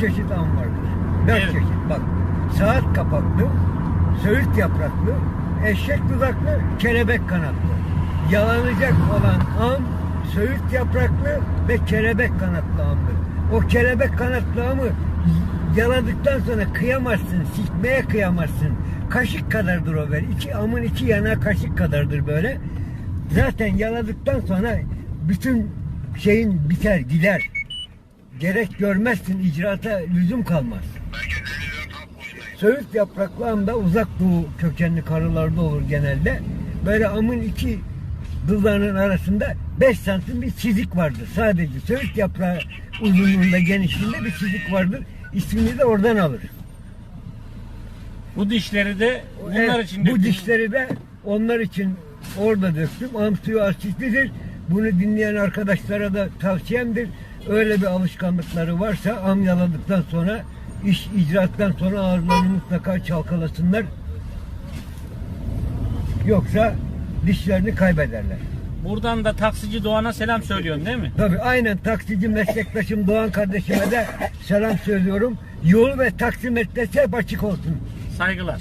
çeşit am vardır. Dört Evet. çeşit. Bak. Saat kapaklı, söğüt yapraklı, eşek dudaklı, kelebek kanatlı. Yalanacak olan am, söğüt yapraklı ve kelebek kanatlı amdır. O kelebek kanatlı amı yaladıktan sonra kıyamazsın, sikmeye kıyamazsın. Kaşık kadardır o böyle. İki, amın iki yana kaşık kadardır böyle. Zaten yaladıktan sonra bütün şeyin biter, gider. Gerek görmezsin, icraata lüzum kalmaz. Söğüt yapraklı amda uzak doğu kökenli karılarda olur genelde. Böyle amın iki dudağının arasında 5 santim bir çizik vardır. Sadece söğüt yaprağı uzunluğunda genişliğinde bir çizik vardır. İsmini de oradan alır. Bu dişleri de bunlar Evet, için bu döktünüz. dişleri de onlar için orada döktüm. Am suyu asitlidir. Bunu dinleyen arkadaşlara da tavsiyemdir. Öyle bir alışkanlıkları varsa am yaladıktan sonra iş icraattan sonra ağızlarını mutlaka çalkalasınlar. Yoksa dişlerini kaybederler. Buradan da taksici Doğan'a selam söylüyorsun değil mi? Tabii aynen taksici meslektaşım Doğan kardeşime de selam söylüyorum. Yol ve taksimetresi hep açık olsun. Saygılar.